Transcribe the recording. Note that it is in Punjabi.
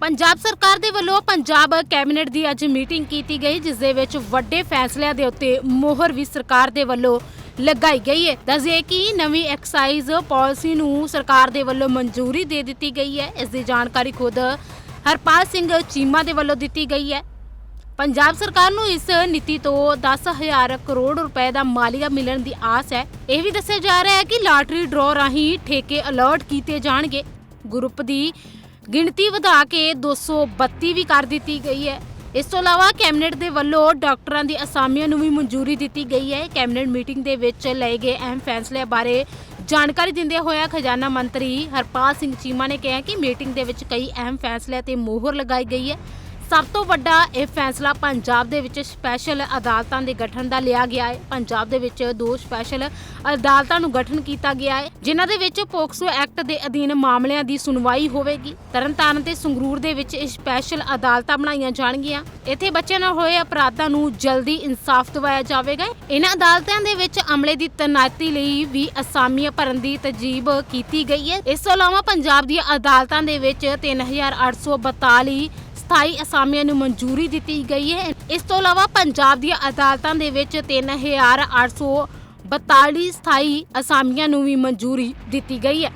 ਪੰਜਾਬ ਸਰਕਾਰ ਦੇ ਵੱਲੋਂ ਪੰਜਾਬ ਕੈਬਨਿਟ ਦੀ ਅੱਜ ਮੀਟਿੰਗ ਕੀਤੀ ਗਈ, ਜਿਸ ਦੇ ਵਿੱਚ ਵੱਡੇ ਫੈਸਲਿਆਂ ਦੇ ਉੱਤੇ ਮੋਹਰ ਵੀ ਸਰਕਾਰ ਦੇ ਵੱਲੋਂ ਲਗਾਈ ਗਈ ਹੈ। ਦੱਸਦੇ ਕਿ ਨਵੀਂ ਐਕਸਾਈਜ਼ ਪਾਲਿਸੀ ਨੂੰ ਸਰਕਾਰ ਦੇ ਵੱਲੋਂ ਮਨਜ਼ੂਰੀ ਦੇ ਦਿੱਤੀ ਗਈ ਹੈ। ਇਸ ਦੀ ਜਾਣਕਾਰੀ ਖੁਦ ਹਰਪਾਲ ਸਿੰਘ ਚੀਮਾ ਦੇ ਵੱਲੋਂ ਦਿੱਤੀ ਗਈ ਹੈ। ਪੰਜਾਬ ਸਰਕਾਰ ਨੂੰ ਇਸ ਨੀਤੀ ਤੋਂ 10000 ਕਰੋੜ ਰੁਪਏ ਦਾ ਮਾਲੀਆ ਮਿਲਣ ਦੀ ਆਸ ਹੈ। ਇਹ ਵੀ ਦੱਸਿਆ ਜਾ ਰਿਹਾ ਹੈ ਕਿ ਲਾਟਰੀ ਡਰਾਅ ਰਾਹੀਂ ਠੇਕੇ ਅਲਰਟ ਕੀਤੇ ਜਾਣਗੇ। ਗਰੁੱਪ ਦੀ ਗਿਣਤੀ ਵਧਾ ਕੇ 232 ਵੀ ਕਰ ਦਿੱਤੀ ਗਈ ਹੈ। ਇਸ ਤੋਂ ਇਲਾਵਾ ਕੈਬਨਿਟ ਦੇ ਵੱਲੋਂ ਡਾਕਟਰਾਂ ਦੀ ਅਸਾਮੀਆਂ ਨੂੰ ਵੀ ਮਨਜ਼ੂਰੀ ਦਿੱਤੀ ਗਈ ਹੈ। ਕੈਬਨਿਟ ਮੀਟਿੰਗ ਦੇ ਵਿੱਚ ਲਏ ਗਏ ਅਹਿਮ ਫੈਸਲੇ ਬਾਰੇ ਜਾਣਕਾਰੀ ਦਿੰਦੇ ਹੋਇਆ ਖਜ਼ਾਨਾ ਮੰਤਰੀ ਹਰਪਾਲ ਸਿੰਘ ਚੀਮਾ ਨੇ ਕਿਹਾ ਕਿ ਮੀਟਿੰਗ ਦੇ ਵਿੱਚ ਕਈ ਅਹਿਮ ਫੈਸਲਿਆਂ ਤੇ ਮੋਹਰ ਲਗਾਈ ਗਈ ਹੈ। ਸਭ ਤੋਂ ਵੱਡਾ ਇਹ ਫੈਸਲਾ ਪੰਜਾਬ ਦੇ ਵਿੱਚ ਸਪੈਸ਼ਲ ਅਦਾਲਤਾਂ ਦੇ ਗਠਨ ਦਾ ਲਿਆ ਗਿਆ ਹੈ। ਪੰਜਾਬ ਦੇ ਵਿੱਚ ਦੋ ਸਪੈਸ਼ਲ ਅਦਾਲਤਾਂ ਨੂੰ ਗਠਨ ਕੀਤਾ ਗਿਆ ਹੈ, ਜਿਨ੍ਹਾਂ ਦੇ ਵਿੱਚ ਪੋਕਸੋ ਐਕਟ ਦੇ ਅਧੀਨ ਮਾਮਲਿਆਂ ਦੀ ਸੁਣਵਾਈ ਹੋਵੇਗੀ। ਤਰਨਤਾਰਨ ਤੇ ਸੰਗਰੂਰ ਦੇ ਵਿੱਚ ਇਹ ਸਪੈਸ਼ਲ ਅਦਾਲਤਾਂ ਬਣਾਈਆਂ ਜਾਣਗੀਆਂ। ਇੱਥੇ ਬੱਚਿਆਂ ਨਾਲ ਹੋਏ ਅਪਰਾਧਾਂ ਨੂੰ ਜਲਦੀ ਇਨਸਾਫ ਦਿਵਾਇਆ ਜਾਵੇਗਾ। ਇਹਨਾਂ ਅਦਾਲਤਾਂ ਦੇ ਵਿੱਚ ਅਮਲੇ ਦੀ ਤੈਨਾਤੀ ਲਈ ਵੀ ਅਸਾਮੀਆਂ ਭਰਨ ਦੀ ਤਜੀਬ ਕੀਤੀ ਗਈ ਹੈ। ਇਸ ਤੋਂ ਇਲਾਵਾ ਪੰਜਾਬ ਦੀਆਂ ਅਦਾਲਤਾਂ ਦੇ ਵਿੱਚ 3842 ਸਥਾਈ ਅਸਾਮੀਆਂ ਨੂੰ ਮਨਜ਼ੂਰੀ ਦਿੱਤੀ ਗਈ ਹੈ। ਇਸ ਤੋਂ ਇਲਾਵਾ ਪੰਜਾਬ ਦੀਆਂ ਅਦਾਲਤਾਂ ਦੇ ਵਿੱਚ 3842 ਸਥਾਈ ਅਸਾਮੀਆਂ ਨੂੰ ਵੀ ਮਨਜ਼ੂਰੀ ਦਿੱਤੀ ਗਈ ਹੈ।